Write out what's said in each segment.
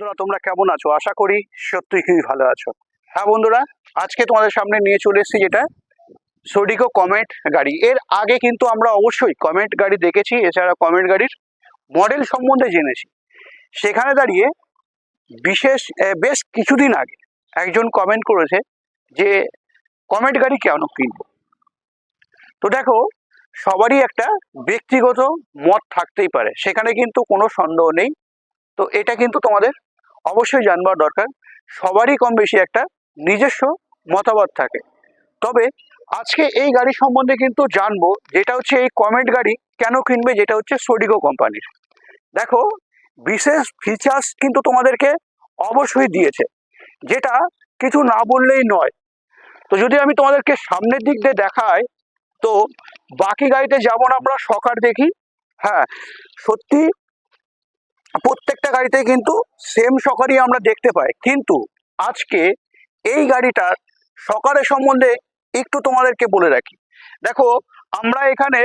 বন্ধুরা, তোমরা কেমন আছো? আশা করি সত্যিই খুবই ভালো আছো। হ্যাঁ বন্ধুরা, আজকে তোমাদের সামনে নিয়ে চলে এসেছি যেটা সোডিকো কমেন্ট গাড়ি। এর আগে কিন্তু আমরা অবশ্যই কমেন্ট গাড়ি দেখেছি, এছাড়া কমেন্ট গাড়ির মডেল সম্বন্ধে জেনেছি। সেখানে দাঁড়িয়ে বিশেষ বেশ কিছুদিন আগে একজন কমেন্ট করেছে যে কমেন্ট গাড়ি কেন কিনবো? তো দেখো, সবারই একটা ব্যক্তিগত মত থাকতেই পারে। সেখানে কিন্তু কোনো সন্দেহ নেই। তো এটা কিন্তু তোমাদের অবশ্যই জানবার দরকার। সবারই কম বেশি একটা নিজস্ব মতামত থাকে। তবে আজকে এই গাড়ি সম্বন্ধে কিন্তু জানব যেটা হচ্ছে এই কমেন্ট গাড়ি কেন কিনবে যেটা হচ্ছে সোডিগো কোম্পানির দেখো, বিশেষ ফিচার্স কিন্তু তোমাদেরকে অবশ্যই দিয়েছে, যেটা কিছু না বললেই নয়। তো যদি আমি তোমাদেরকে সামনের দিক দিয়ে দেখাই, তো বাকি গাড়িতে যেমন আমরা, সকার দেখি। হ্যাঁ সত্যি প্রত্যেকটা গাড়িতে কিন্তু সেম সকারই আমরা দেখতে পাই। কিন্তু আজকে এই গাড়িটার সকারের সম্বন্ধে একটু তোমাদেরকে বলে রাখি। দেখো, আমরা এখানে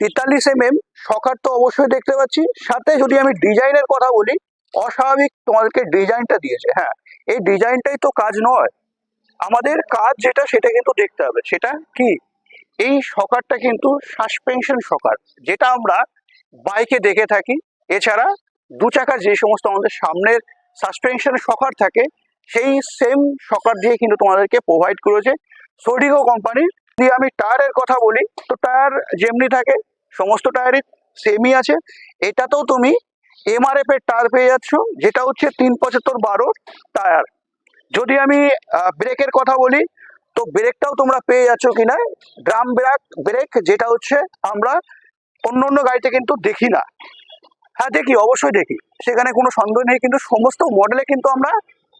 তেতাল্লিশ এম এম সকার তো অবশ্যই দেখতে পাচ্ছি। সাথে যদি আমি ডিজাইনের কথা বলি, অস্বাভাবিক তোমাদেরকে ডিজাইনটা দিয়েছে। হ্যাঁ এই ডিজাইনটাই তো কাজ নয়। আমাদের কাজ যেটা, সেটা কিন্তু দেখতে হবে। সেটা কি? এই সকারটা কিন্তু সাসপেনশন সকার, যেটা আমরা বাইকে দেখে থাকি। এছাড়া দু চাকার যে সমস্ত আমাদের সামনের সাসপেনশন সকার থাকে, সেই সেম সকার দিয়ে কিন্তু তোমাদেরকে প্রোভাইড করেছে। সোডিগো কোম্পানির দিয়ে আমি টায়ারের কথা বলি, তো টায়ার যেমনি থাকে, সমস্ত টায়ারই সেমই আছে। এটাতেও তুমি এমআরএফ এর টায়ার পেয়ে যাচ্ছ, যেটা হচ্ছে তিন পঁচাত্তর বারো টায়ার। যদি আমি ব্রেকের কথা বলি, তো ব্রেকটাও তোমরা পেয়ে যাচ্ছ কিনা ড্রাম ব্রেক ব্রেক যেটা হচ্ছে আমরা অন্য অন্য গাড়িতে কিন্তু দেখি না। হ্যাঁ দেখি, অবশ্যই দেখি। সেখানে কোনো সন্দেহ নেই, কিন্তু সমস্ত মডেলে কিন্তু আমরা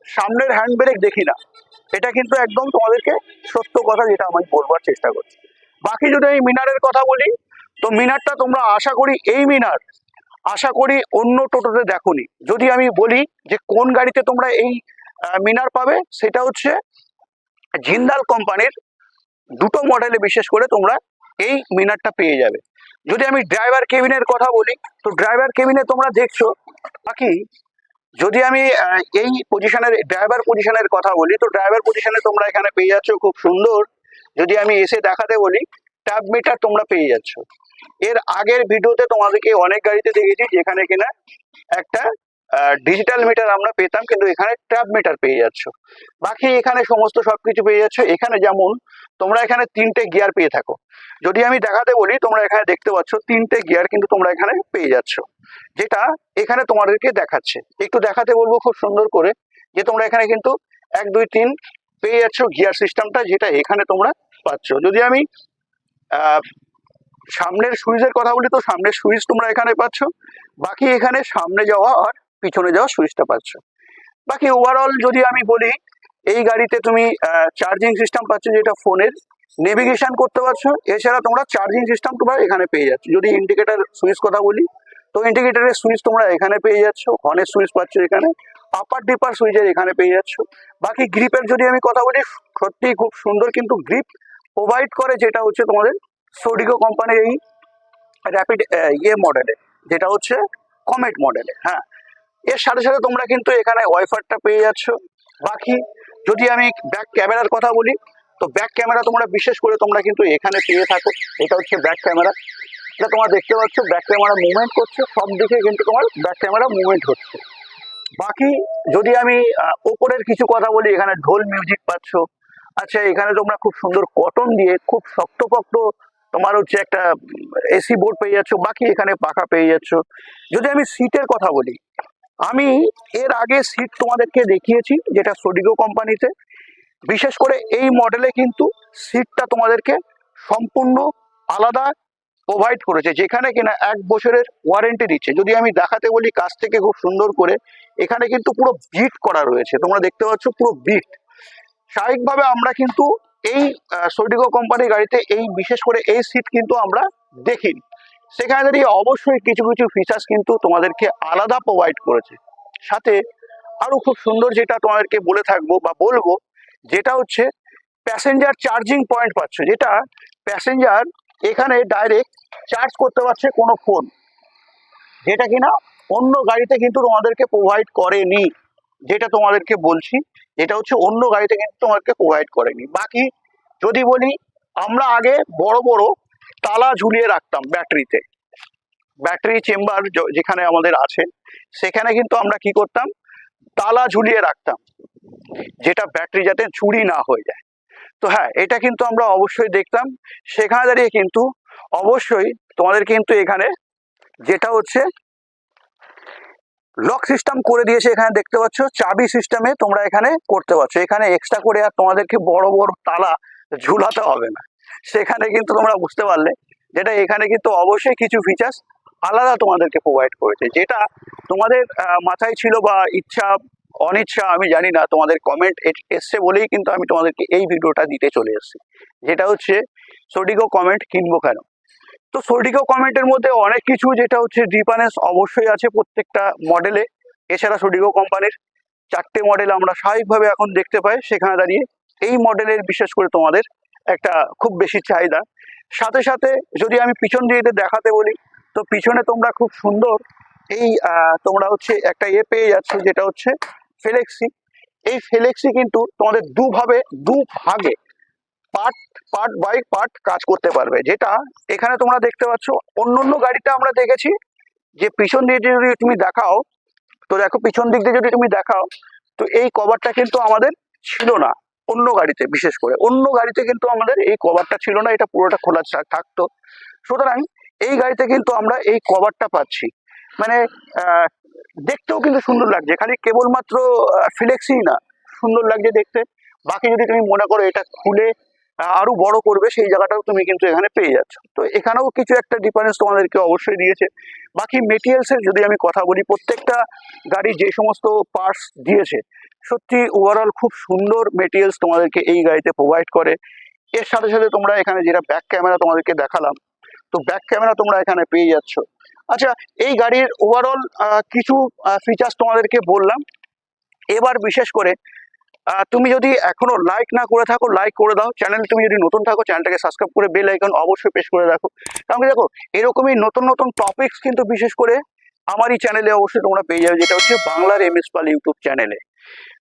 সামনের হ্যান্ড ব্রেক দেখি না। এটা কিন্তু একদম তোমাদেরকে সত্য কথা যেটা আমি বলবার চেষ্টা করছি। বাকি যদি আমি মিনারের কথা বলি, তো মিনারটা তোমরা আশা করি এই মিনার, আশা করি অন্য টোটোতে দেখোনি। যদি আমি বলি যে কোন গাড়িতে তোমরা এই মিনার পাবে, সেটা হচ্ছে জিন্দাল কোম্পানির দুটো মডেলে বিশেষ করে তোমরা এই মিনারটা পেয়ে যাবে। যদি আমি ড্রাইভার কেবিনের কথা বলি, তো ড্রাইভার কেবিনে তোমরা দেখছ, বাকি যদি আমি এই পজিশনের ড্রাইভার পজিশনের কথা বলি, তো ড্রাইভার পজিশনে তোমরা এখানে পেয়ে যাচ্ছ, খুব সুন্দর। যদি আমি এসে দেখাতে বলি ট্যাব মিটার তোমরা পেয়ে যাচ্ছ। এর আগের ভিডিওতে তোমাদেরকে অনেক গাড়িতে দেখেছি যেখানে কিনা একটা ডিজিটাল মিটার আমরা পেতাম, কিন্তু এখানে ট্যাব মিটার পেয়ে যাচ্ছ। বাকি এখানে সমস্ত সবকিছু পেয়ে যাচ্ছ। এখানে যেমন তোমরা এখানে তিনটে গিয়ার পেয়ে থাকো। যদি আমি দেখাতে বলি, তোমরা এখানে দেখতে পাচ্ছ তিনটে গিয়ার কিন্তু তোমরা এখানে পেয়ে যাচ্ছ, যেটা এখানে তোমাদেরকে দেখাচ্ছে। একটু দেখাতে বলব খুব সুন্দর করে, যে তোমরা এখানে কিন্তু এক, দুই, তিন পেয়ে যাচ্ছ গিয়ার সিস্টেমটা যেটা এখানে তোমরা পাচ্ছ। যদি আমি সামনের সুইচের কথা বলি, তো সামনের সুইচ তোমরা এখানে পাচ্ছ। বাকি এখানে সামনে যাওয়া আর পিছনে যাওয়া সুইচটা পাচ্ছ। বাকি ওভারঅল যদি আমি বলি, এই গাড়িতে তুমি চার্জিং সিস্টেম পাচ্ছ যেটা ফোনের নেভিগেশন করতে পারছ। এছাড়া তোমরা চার্জিং সিস্টেম তোমরা এখানে পেয়ে যাচ্ছ। যদি ইন্ডিকেটার সুইচ কথা বলি, তো ইন্ডিকেটারের সুইচ তোমরা এখানে পেয়ে যাচ্ছ হর্নের সুইচ পাচ্ছ এখানে আপার ডিপার সুইচের এখানে পেয়ে যাচ্ছ। বাকি গ্রিপের যদি আমি কথা বলি, সত্যি খুব সুন্দর কিন্তু গ্রিপ প্রোভাইড করে যেটা হচ্ছে তোমাদের সোডিগো কোম্পানির এই র্যাপিড ইয়ে মডেলে যেটা হচ্ছে কমেট মডেলে হ্যাঁ। এর সাথে সাথে তোমরা কিন্তু এখানে ওয়াইফারটা পেয়ে যাচ্ছ। বাকি, যদি আমি ব্যাক ক্যামেরার কথা বলি, তো ব্যাক ক্যামেরা তোমরা বিশেষ করে তোমরা কিন্তু এখানে পেয়ে থাকো। এটা হচ্ছে ব্যাক ক্যামেরা। এটা তোমরা দেখতে পাচ্ছ, ব্যাক ক্যামেরা মুভমেন্ট করছে, সব দিকে কিন্তু তোমার ব্যাক ক্যামেরা মুভমেন্ট হচ্ছে। বাকি, যদি আমি ওপরের কিছু কথা বলি, এখানে ঢোল মিউজিক পাচ্ছ। আচ্ছা এখানে তোমরা খুব সুন্দর কটন দিয়ে খুব শক্তপোক্ত তোমার হচ্ছে একটা এসি বোর্ড পেয়ে যাচ্ছ। বাকি এখানে পাখা পেয়ে যাচ্ছ। যদি আমি সিটের কথা বলি আমি এর আগে সিট তোমাদেরকে দেখিয়েছি, যেটা সোডিগো কোম্পানিতে বিশেষ করে এই মডেলে কিন্তু সিটটা তোমাদেরকে সম্পূর্ণ আলাদা প্রোভাইড করেছে, যেখানে কিনা এক বছরের ওয়ারেন্টি দিচ্ছে। যদি আমি দেখাতে বলি কাছ থেকে খুব সুন্দর করে, এখানে কিন্তু পুরো বিট করা রয়েছে। তোমরা দেখতে পাচ্ছ পুরো বিট স্বাভাবিকভাবে আমরা কিন্তু এই সোডিগো কোম্পানির গাড়িতে এই, বিশেষ করে এই সিট কিন্তু আমরা দেখিনি। সেখানে দাঁড়িয়ে অবশ্যই কিছু কিছু ফিচার্স কিন্তু তোমাদেরকে আলাদা প্রোভাইড করেছে। সাথে আরও খুব সুন্দর যেটা তোমাদেরকে বলে থাকব বা বলব, যেটা হচ্ছে প্যাসেঞ্জার চার্জিং পয়েন্ট পাচ্ছ, যেটা প্যাসেঞ্জার এখানে ডাইরেক্ট চার্জ করতে পারছে কোনো ফোন যেটা কিনা অন্য গাড়িতে কিন্তু তোমাদেরকে প্রোভাইড করেনি, যেটা তোমাদেরকে বলছি। যেটা হচ্ছে অন্য গাড়িতে কিন্তু তোমাদেরকে প্রোভাইড করেনি। বাকি যদি বলি, আমরা আগে বড় বড় তালা ঝুলিয়ে রাখতাম ব্যাটারিতে। ব্যাটারি চেম্বার যেখানে আমাদের আছে, সেখানে কিন্তু আমরা কি করতাম? তালা ঝুলিয়ে রাখতাম, যেটা ব্যাটারি যাতে চুরি না হয়ে যায়। তো হ্যাঁ এটা কিন্তু আমরা অবশ্যই দেখতাম। সেখানে দাঁড়িয়ে কিন্তু অবশ্যই তোমাদের কিন্তু এখানে যেটা হচ্ছে লক সিস্টেম করে দিয়েছে এখানে দেখতে পাচ্ছ, চাবি সিস্টেমে তোমরা এখানে করতে পারছ। এখানে এক্সট্রা করে আর তোমাদেরকে বড় বড় তালা ঝুলাতে হবে না। সেখানে কিন্তু তোমরা বুঝতে পারলে যেটা এখানে কিন্তু অবশ্যই কিছু ফিচার্স আলাদা তোমাদেরকে প্রোভাইড করেছে। যেটা তোমাদের মাথায় ছিল বা ইচ্ছা, অনিচ্ছা, আমি জানি না, তোমাদের কমেন্ট এসছে বলেই কিন্তু আমি তোমাদেরকে এই ভিডিওটা দিতে চলে এসেছি। যেটা হচ্ছে সোডিগো কমেন্ট কিনবো কেন? তো সোডিগো কমেন্টের মধ্যে অনেক কিছু, যেটা হচ্ছে ডিপানেস অবশ্যই আছে প্রত্যেকটা মডেলে এছাড়া সোডিগো কোম্পানির চারটে মডেল আমরা স্বাভাবিকভাবে এখন দেখতে পাই, সেখানে দাঁড়িয়ে এই মডেলের বিশেষ করে তোমাদের একটা খুব বেশি চাহিদা। সাথে সাথে যদি আমি পিছন দিয়ে দেখাতে বলি, তো পিছনে তোমরা খুব সুন্দর এই তোমরা হচ্ছে একটা এ পেয়ে যাচ্ছ যেটা হচ্ছে ফেলেক্সি এই ফেলেক্সি কিন্তু তোমাদের দুভাবে দু ভাগে পার্ট পার্ট বাই পার্ট কাজ করতে পারবে। যেটা এখানে তোমরা দেখতে পাচ্ছ অন্য অন্য গাড়িটা আমরা দেখেছি যে পিছন দিয়ে যদি তুমি দেখাও, তো দেখো পিছন দিক দিয়ে যদি তুমি দেখাও, তো এই কভারটা কিন্তু আমাদের ছিল না। অন্য গাড়িতে, বিশেষ করে। অন্য গাড়িতে কিন্তু আমাদের এই কভারটা ছিল না, এটা পুরোটা খোলা থাকতো। সুতরাং এই গাড়িতে কিন্তু আমরা এই কভারটা পাচ্ছি। মানে দেখতেও কিন্তু সুন্দর লাগছে। খালি কেবলমাত্র ফ্লেক্সি না, সুন্দর লাগছে দেখতে। বাকি যদি তুমি মনে করো এটা খুলে আরও বড় করবে, সেই জায়গাটাও তুমি কিন্তু এখানে পেয়ে যাচ্ছ। তো এখানেও কিছু একটা ডিফারেন্স তোমাদেরকে অবশ্যই দিয়েছে। বাকি মেটেরিয়ালসের যদি আমি কথা বলি, প্রত্যেকটা গাড়ি যে সমস্ত পার্টস দিয়েছে, সত্যি ওভারঅল খুব সুন্দর মেটেরিয়ালস তোমাদেরকে এই গাড়িতে প্রোভাইড করে। এর সাথে সাথে তোমরা এখানে যেটা ব্যাক ক্যামেরা তোমাদেরকে দেখালাম, তো ব্যাক ক্যামেরা তোমরা এখানে পেয়ে যাচ্ছ। আচ্ছা এই গাড়ির ওভারঅল কিছু ফিচার্স তোমাদেরকে বললাম। এবার বিশেষ করে তুমি যদি এখনও লাইক না করে থাকো লাইক করে দাও। চ্যানেল তুমি যদি নতুন থাকো চ্যানেলটাকে সাবস্ক্রাইব করে বেল আইকন অবশ্যই প্রেস করে রাখো। কারণ কি দেখো, এরকমই নতুন নতুন টপিকস কিন্তু বিশেষ করে আমারই চ্যানেলে অবশ্যই তোমরা পেয়ে যাবে, যেটা হচ্ছে বাংলার এম এস পাল ইউটিউব চ্যানেলে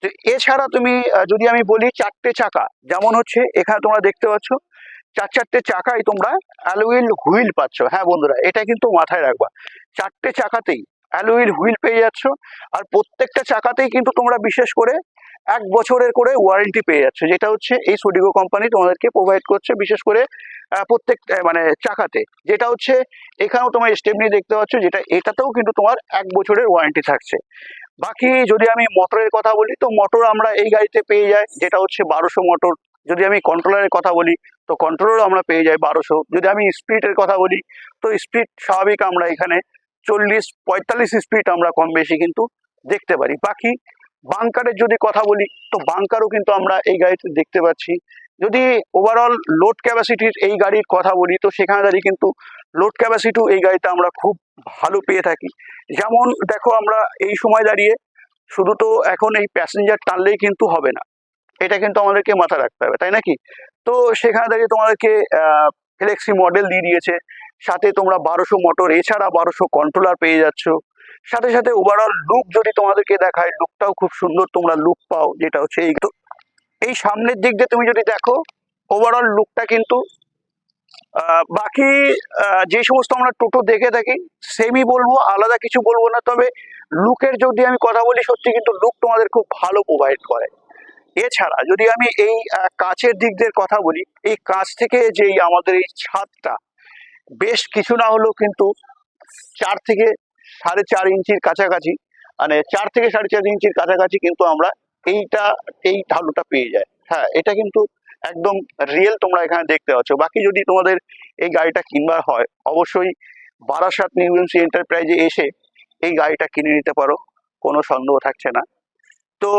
তো এছাড়া তুমি যদি আমি বলি চারটে চাকা, যেমন হচ্ছে এখানে তোমরা দেখতে পাচ্ছ, চার চারটে চাকাই তোমরা অ্যালুইল হুইল পাচ্ছ। হ্যাঁ বন্ধুরা, এটা কিন্তু মাথায় রাখবা। চারটে চাকাতেই অ্যালুইল হুইল পেয়ে যাচ্ছ, আর প্রত্যেকটা চাকাতেই কিন্তু তোমরা বিশেষ করে এক বছরের করে ওয়ারেন্টি পেয়ে যাচ্ছে, যেটা হচ্ছে এই সোডিগো কোম্পানি তোমাদেরকে প্রোভাইড করছে বিশেষ করে প্রত্যেক মানে চাকাতে। যেটা হচ্ছে এখানেও তোমার স্টেপনি দেখতে পাচ্ছ, যেটা এটাতেও কিন্তু তোমার এক বছরের ওয়ারেন্টি থাকছে। বাকি যদি আমি মোটরের কথা বলি, তো মোটর আমরা এই গাড়িতে পেয়ে যাই, যেটা হচ্ছে বারোশো মোটর যদি আমি কন্ট্রোলারের কথা বলি, তো কন্ট্রোলারও আমরা পেয়ে যাই বারোশো। যদি আমি স্পিডের কথা বলি, তো স্পিড স্বাভাবিক আমরা এখানে চল্লিশ, পঁয়তাল্লিশ স্পিড আমরা কম বেশি কিন্তু দেখতে পারি। বাকি বাংকারের যদি কথা বলি, তো বাংকারও কিন্তু আমরা এই গাড়িতে দেখতে পাচ্ছি। যদি ওভারঅল লোড ক্যাপাসিটির এই গাড়ির কথা বলি, তো সেখানে দাঁড়িয়ে কিন্তু লোড ক্যাপাসিটিও এই গাড়িতে আমরা খুব ভালো পেয়ে থাকি। যেমন দেখো আমরা এই সময় দাঁড়িয়ে শুধু তো এখন এই প্যাসেঞ্জার টানলেই কিন্তু হবে না। এটা কিন্তু আমাদেরকে মাথা রাখতে হবে, তাই নাকি? তো সেখানে দাঁড়িয়ে তোমাদেরকে ফ্লেক্সি মডেল দিয়ে দিয়েছে। সাথে তোমরা বারোশো মোটর এছাড়া বারোশো কন্ট্রোলার পেয়ে যাচ্ছ। সাথে সাথে ওভারঅল লুক যদি তোমাদেরকে দেখায় লুকটাও খুব সুন্দর, তোমরা লুক পাও যেটা হচ্ছে এই এই সামনের দিক দিয়ে তুমি যদি দেখো ওভারঅল লুকটা কিন্তু বাকি যে সমস্ত আমরা টোটো দেখে থাকি সেমই বলব, আলাদা কিছু বলব না, তবে লুকের যদি আমি কথা বলি, সত্যি কিন্তু লুক তোমাদের খুব ভালো প্রোভাইড করে। এছাড়া যদি আমি এই কাচের দিক দিয়ে কথা বলি, এই কাচ থেকে যেই আমাদের এই ছাদটা, বেশ কিছু না হলেও কিন্তু চার থেকে সাড়ে চার ইঞ্চির কাছাকাছি মানে চার থেকে সাড়ে চার ইঞ্চির কাছাকাছি কিন্তু আমরা এইটা, এই ঢালুটা পেয়ে যায় হ্যাঁ এটা কিন্তু একদম রিয়েল তোমরা এখানে দেখতে পাচ্ছ। বাকি যদি তোমাদের এই গাড়িটা কিনবার হয়, অবশ্যই বারাসাত নিউজেন্সি এন্টারপ্রাইজে এসে এই গাড়িটা কিনে নিতে পারো, কোনো সন্দেহ থাকছে না। তো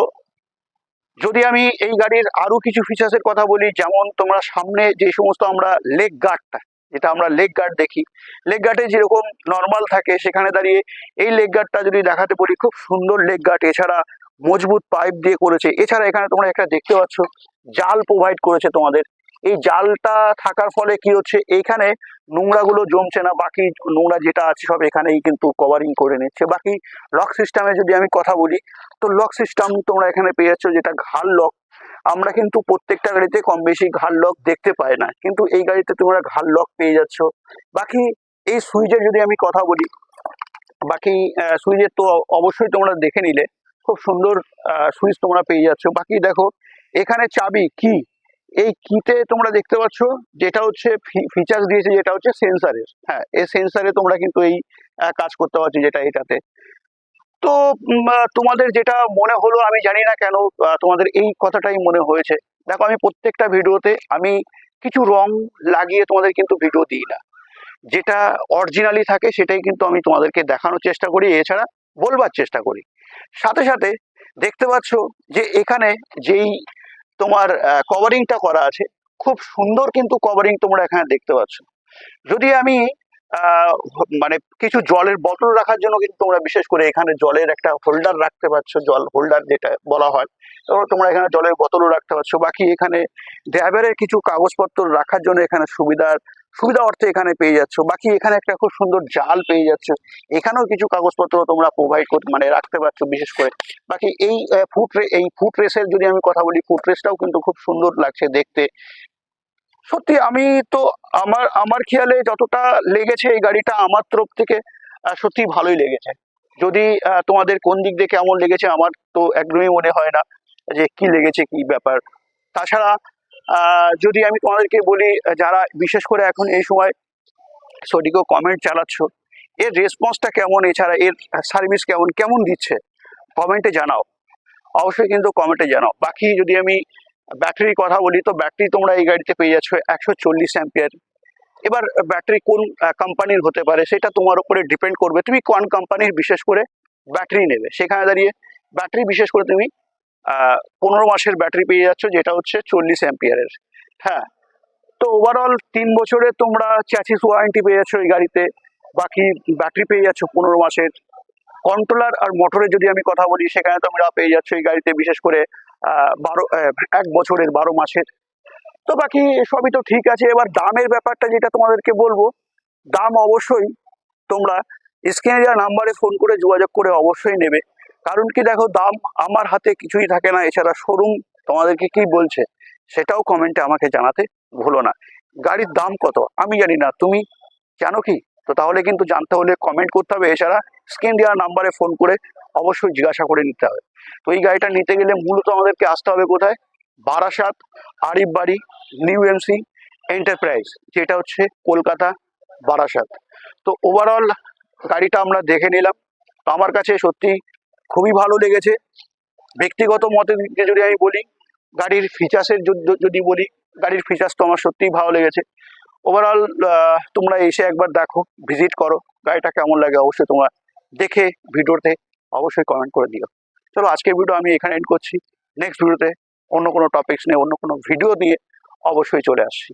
যদি আমি এই গাড়ির আরও কিছু ফিচার্সের কথা বলি, যেমন তোমরা সামনে যে সমস্ত আমরা লেগ গার্ডটা যেটা আমরা লেগ গার্ড দেখি। লেগ গার্ডে যেরকম নর্মাল থাকে, সেখানে দাঁড়িয়ে এই লেগ গার্ডটা যদি দেখাতে বলি, খুব সুন্দর লেগ গার্ড। এছাড়া মজবুত পাইপ দিয়ে করেছে। এছাড়া এখানে তোমরা একটা দেখতে পাচ্ছ, জাল প্রোভাইড করেছে তোমাদের। এই জালটা থাকার ফলে কি হচ্ছে এইখানে নোংরাগুলো জমছে না, বাকি নোংরা যেটা আছে সব এখানেই কিন্তু কভারিং করে নিচ্ছে। বাকি লক সিস্টেমে যদি আমি কথা বলি, তো লক সিস্টেম তোমরা এখানে পেয়ে যাচ্ছ যেটা ঘাড় লক আমরা কিন্তু প্রত্যেকটা গাড়িতে কম বেশি ঘাড় লক দেখতে পাই না। কিন্তু এই গাড়িতে তোমরা ঘাড় লক পেয়ে যাচ্ছ। বাকি এই সুইচের যদি আমি কথা বলি, বাকি সুইচের তো অবশ্যই তোমরা দেখে নিলে। খুব সুন্দর সুইচ তোমরা পেয়ে যাচ্ছ। বাকি দেখো, এখানে চাবি কি? এই কিতে তোমরা দেখতে পাচ্ছ, যেটা হচ্ছে ফিচার্স দিয়েছে, যেটা হচ্ছে সেন্সারের হ্যাঁ এই সেন্সারে তোমরা কিন্তু এই কাজ করতে পারছ যেটা এটাতে। তো তোমাদের যেটা মনে হলো আমি জানি না কেন তোমাদের এই কথাটাই মনে হয়েছে। দেখো, আমি প্রত্যেকটা ভিডিওতে আমি কিছু রং লাগিয়ে তোমাদের কিন্তু ভিডিও দিই না। যেটা অরিজিনালি থাকে সেটাই কিন্তু আমি তোমাদেরকে দেখানোর চেষ্টা করি, এছাড়া বলবার চেষ্টা করি। সাথে সাথে দেখতে পাচ্ছ যে এখানে যেই তোমার কভারিংটা করা আছে, খুব সুন্দর কিন্তু কভারিং তোমরা এখানে দেখতে পাচ্ছ। যদি আমি মানে কিছু জলের বোতল রাখার জন্য কিন্তু তোমরা বিশেষ করে এখানে জলের একটা হোল্ডার রাখতে পারছ, জল হোল্ডার যেটা বলা হয়। তো তোমরা এখানে জলের বোতলও রাখতে পারছ। বাকি এখানে ড্রাইভারের কিছু কাগজপত্র রাখার জন্য এখানে সুবিধার, সুবিধা অর্থে এখানে পেয়ে যাচ্ছ। বাকি এখানে একটা খুব সুন্দর জাল পেয়ে যাচ্ছ। এখানেও কিছু কাগজপত্র তোমরা প্রোভাইড করতে মানে রাখতে পারছ বিশেষ করে। বাকি এই ফুট এই ফুট রেসের যদি আমি কথা বলি ফুট রেসটাও কিন্তু খুব সুন্দর লাগছে দেখতে। সত্যি, আমি তো আমার আমার খেয়ালে যতটা লেগেছে এই গাড়িটা আমার তরফ থেকে সত্যি ভালোই লেগেছে। যদি তোমাদের কোন দিক দিয়ে কেমন লেগেছে আমার তো একদমই মনে হয় না যে কি লেগেছে, কি ব্যাপার। তাছাড়া যদি আমি তোমাদেরকে বলি, যারা বিশেষ করে এখন এই সময় সডিকো কমেন্ট চালাচ্ছ, এর রেসপন্সটা কেমন, এছাড়া এর সার্ভিস কেমন কেমন দিচ্ছে কমেন্টে জানাও। অবশ্যই কিন্তু কমেন্টে জানাও। বাকি যদি আমি ব্যাটারির কথা বলি, তো ব্যাটারি তোমরা এই গাড়িতে পেয়ে যাচ্ছ একশো চল্লিশ অ্যাম্পিয়ার এবার ব্যাটারি কোন কোম্পানির হতে পারে, সেটা তোমার উপরে ডিপেন্ড করবে। তুমি কোন কোম্পানির বিশেষ করে ব্যাটারি নেবে? সেখানে দাঁড়িয়ে ব্যাটারি বিশেষ করে তুমি পনেরো মাসের ব্যাটারি পেয়ে যাচ্ছ, যেটা হচ্ছে চল্লিশ অ্যাম্পিয়ারের হ্যাঁ তো ওভারঅল তিন বছরে তোমরা চ্যাচিস ওয়ারেন্টি পেয়ে যাচ্ছ এই গাড়িতে। বাকি ব্যাটারি পেয়ে যাচ্ছ পনেরো মাসের। কন্ট্রোলার আর মোটরের যদি আমি কথা বলি, সেখানে তোমরা পেয়ে যাচ্ছ এই গাড়িতে বিশেষ করে বারো এক বছরের, বারো মাসের। তো বাকি সবই তো ঠিক আছে। এবার দামের ব্যাপারটা যেটা তোমাদেরকে বলব, দাম অবশ্যই তোমরা স্ক্রিনে দেওয়া নাম্বারে ফোন করে যোগাযোগ করে অবশ্যই নেবে। কারণ কি দেখো, দাম আমার হাতে কিছুই থাকে না। এছাড়া শোরুম তোমাদেরকে কি বলছে, সেটাও কমেন্টে আমাকে জানাতে ভুলো না। গাড়ির দাম কত? আমি জানি না। তুমি জানো কি? তো তাহলে কিন্তু জানতে হলে কমেন্ট করতে হবে। এছাড়া স্ক্রিন দেওয়ার নাম্বারে ফোন করে অবশ্যই জিজ্ঞাসা করে নিতে হবে। তো এই গাড়িটা নিতে গেলে মূলত আমাদেরকে আসতে হবে কোথায়? বারাসাত, আরিফ বাড়ি, নিউ এমসি এন্টারপ্রাইজ, যেটা হচ্ছে কলকাতা, বারাসাত। তো ওভারঅল গাড়িটা আমরা দেখে নিলাম। তো আমার কাছে সত্যি খুবই ভালো লেগেছে। ব্যক্তিগত মতে যদি আমি বলি, গাড়ির ফিচার্সের যদি বলি, গাড়ির ফিচার্স তো আমার সত্যিই ভালো লেগেছে। ওভারঅল তোমরা এসে একবার দেখো ভিজিট করো। গাড়িটা কেমন লাগে অবশ্যই তোমরা দেখে ভিডিওতে অবশ্যই কমেন্ট করে দিও। চলো আজকের ভিডিও আমি এখানে এন্ড করছি। নেক্সট ভিডিওতে অন্য কোনো টপিক্স নিয়ে, অন্য কোনো ভিডিও দিয়ে অবশ্যই চলে আসছি।